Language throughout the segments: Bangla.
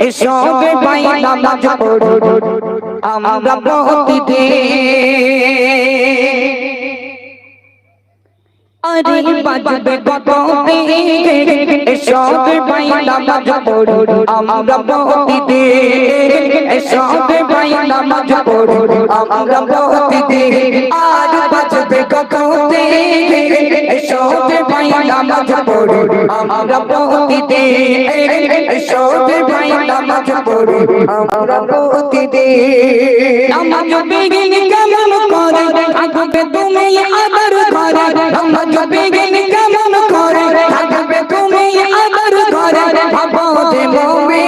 এসব ভাই নামাজ পড়ি আরে বাজবে কত এসব ভাই নামাজ পড়ি আমরা প্রতিদিন এসব ভাই নামাজ পড়ি আমরা প্রতিদিন আর বাজবে কত এসব ভাই নামাজ পড়ি আমরা এসব পড়ি নামাজ বিঘিন কেমন করে থাকবে তুমি আদর করে নামাজ বিঘিন কেমন করে। থাকবে তুমি আদর করে ভাবো যে মোমে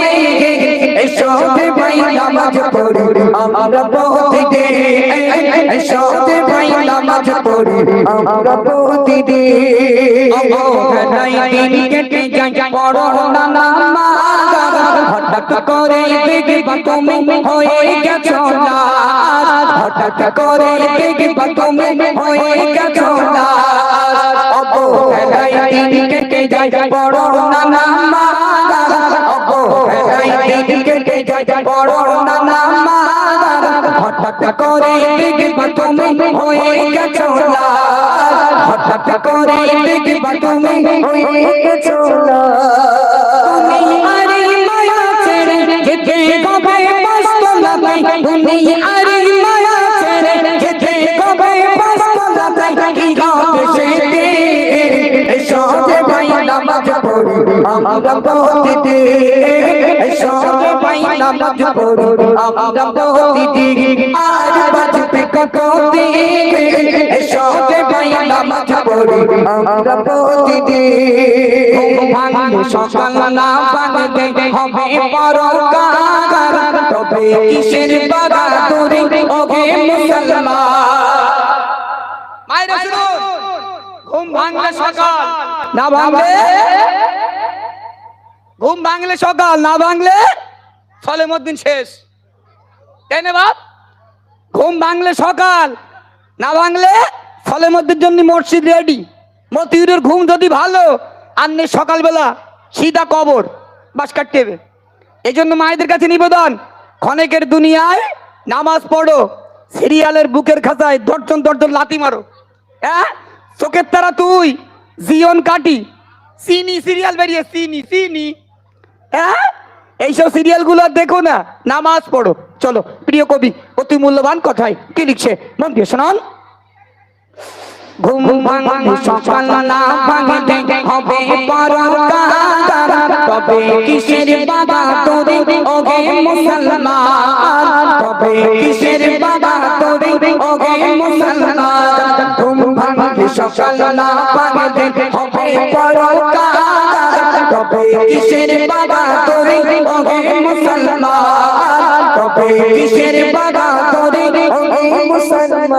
ভাই নামাজ পড়ি, আমরা প্রতিদিন। এসব ভাই নামাজ পড়ি, আমরা প্রতিদিন। অবহেলাই দিন কেটে যায় পড়ো না নামাজ হঠাৎ করে দেখবা তুমি হয়ে গেছো না হঠাৎ করে দেখবা তুমি হয়ে গেছো না অবহেলাই দিন কেটে যায় পড়ো না নামাজ অবহেলাই দিন কেটে যায় পড়ো না নামাজ হঠাৎ করে দেখবা তুমি হয়ে গেছো না হঠাৎ করে দেখবা তুমি হয়ে গেছো না তুমি আমরা প্রতিদিন এসব ভাই নামাজ পড়ি আমরা প্রতিদিন আজ বাজবে কত এসব ভাই নামাজ পড়ি আমরা প্রতিদিন ভাঙলে সকাল না ভাঙলে হবে পরকার তবে কিসের বাগাতুরি ওগে মুসলমান মায়েরা শুনুন ঘুম ভাঙলে সকাল। না ভাঙলে? ঘুম ভাঙলে সকাল, না ভাঙলে ফলে মদ্দিন শেষ। তাই না বাপ? ঘুম ভাঙলে সকাল, না ভাঙলে ফলে মদ্দির জন্য মসজিদ রেডি মতিউরের ঘুম যদি ভালো আর নেই সকালবেলা সিধা কবর, বাস কাটতে হবে। এই জন্য মায়েদের কাছে নিবেদন, ক্ষণেকের দুনিয়ায় নামাজ পড়ো, সিরিয়ালের বুকের খাঁচায় দর্জন দর্জন লাতি মারো। হ্যাঁ? চোখের তারা তুই জিয়ন কাটি। সিনি সিরিয়াল বেরিয়ে সিনি সিনি হ্যাঁ? এইসব সিরিয়ালগুলো দেখো না। নামাজ পড়ো। চলো, প্রিয় কবি, অতি মূল্যবান কথায় কি লিখছে? মন দিয়ে শোনান। ঘুম ভাঙলে সকাল না ভাঙলে হবে পরকার তবে কিসের বাবা তোরে ওগে মুসলমান। তবে কিসের বাবা তোরে ওগে মুসলমান। ঘুম ভাঙলে সকাল না ভাঙলে হবে পরকার কিসের বাবা তোরে ওগে মুসলমান? তবে কিসের বাবা তোরে ওগে মুসলমান?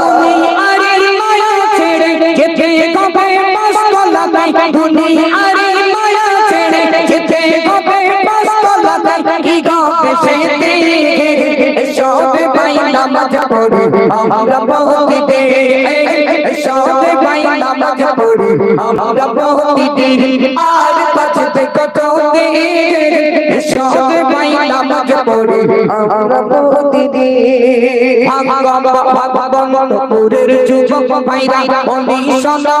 তুমি আরে মায়া ছেড়ে যেতে কবে কষ্ট লাগাই তুমি আরে মায়া ছেড়ে যেতে কবে কষ্ট লাগাই কি গবে সেতে এসব ভাই নামাজ পড়ি আমরা বহুত প্রতিদিন এসব ভাই নামাজ পড়ি আমরা প্রতিদিন আর বাঁচতে কত এসব ভাই নামাজ পড়ি আমরা প্রতিদিন ভাগবতপুরের যুবক ভাইরা। বলি শোনা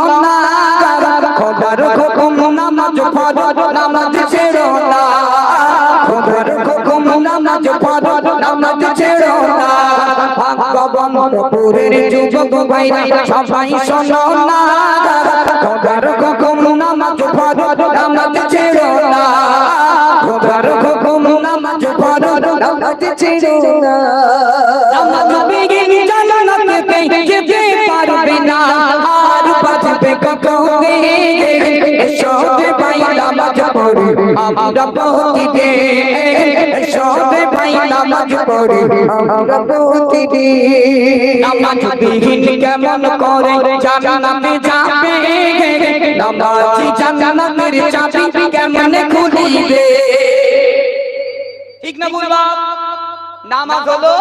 খবর হুকুম নামাজ ফরজ নামাজ ছেড়ো না। খবর হুকুম নামাজ ফরজ নামাজ ছেড়ো না। ভাগবতপুরের যুবক ভাইরা সবাই শোনো না। খবর হুকুম নামাজ ফরজ নামাজ ছেড়ো না। খবর হুকুম নামাজ ফরজ নামাজ ছেড়ো না। নামাজ বিঘিন জান্নাতে যেতে পারবে না। আর বাঁচবে কখনো? এসব ভাই নামাজ কেমন করে? যাবে। কেমন খুলিবে? ঠিক না বলবা নামাজ হলো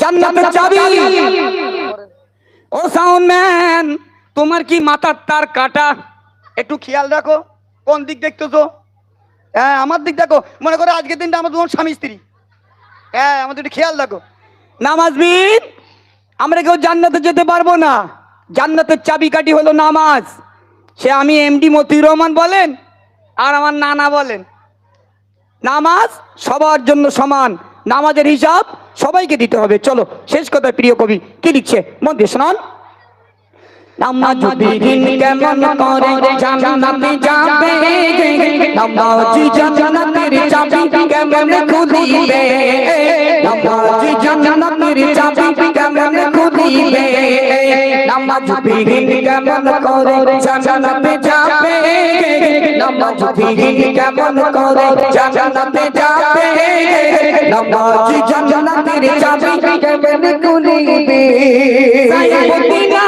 জান্নাতের চাবি। ও সাউন্ড ম্যান, তোমার কি মাথার তার কাটা? একটু খেয়াল রাখো, কোন দিক দেখতেছো? হ্যাঁ আমার দিক দেখো, মনে করো আজকের দিনটা আমার তোমার স্বামী স্ত্রী। হ্যাঁ আমাদের একটু খেয়াল রাখো নামাজবিন আমরা কেউ জান্নাতে যেতে পারব না। জান্নাতের চাবিকাঠি হলো নামাজ। সে আমি এমডি মতিউর রহমান বলেন, আর আমার নানা বলেন। নামাজ সবার জন্য সমান। নামাজের হিসাব সবাইকে দিতে হবে। চলো, শেষ কথা প্রিয় কবি, কি লিখছে? মন দিয়ে শোনান। নামাজ বিহীন কেমন করে জান্নাতে যাবে নামাজ জান্নাতের চাবি কেমন খুলিবে নামাজ জান্নাতের চাবি কেমন খুলিবে নামাজ বিহীন কেমন করে জান্নাতে যাবে নামাজ বিহীন কেমন করে জান্নাতে যাবে নামাজ জান্নাতের চাবি কেমন খুলিবে সাইয়্যিদিনা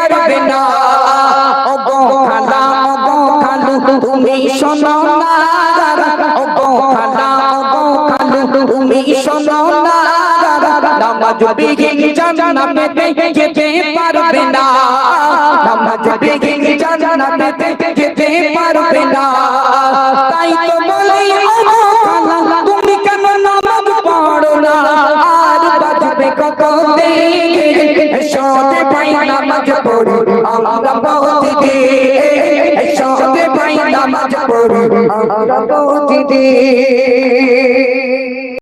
বিহীন জান্নাতে যেতে পারবে না নামাজ বিহীন জান্নাতে যেতে পারবে না তাই তো বলি তুমি কেন নামাজ পড়ো না আর বাজবে কত সবে আমরা বহুত দিন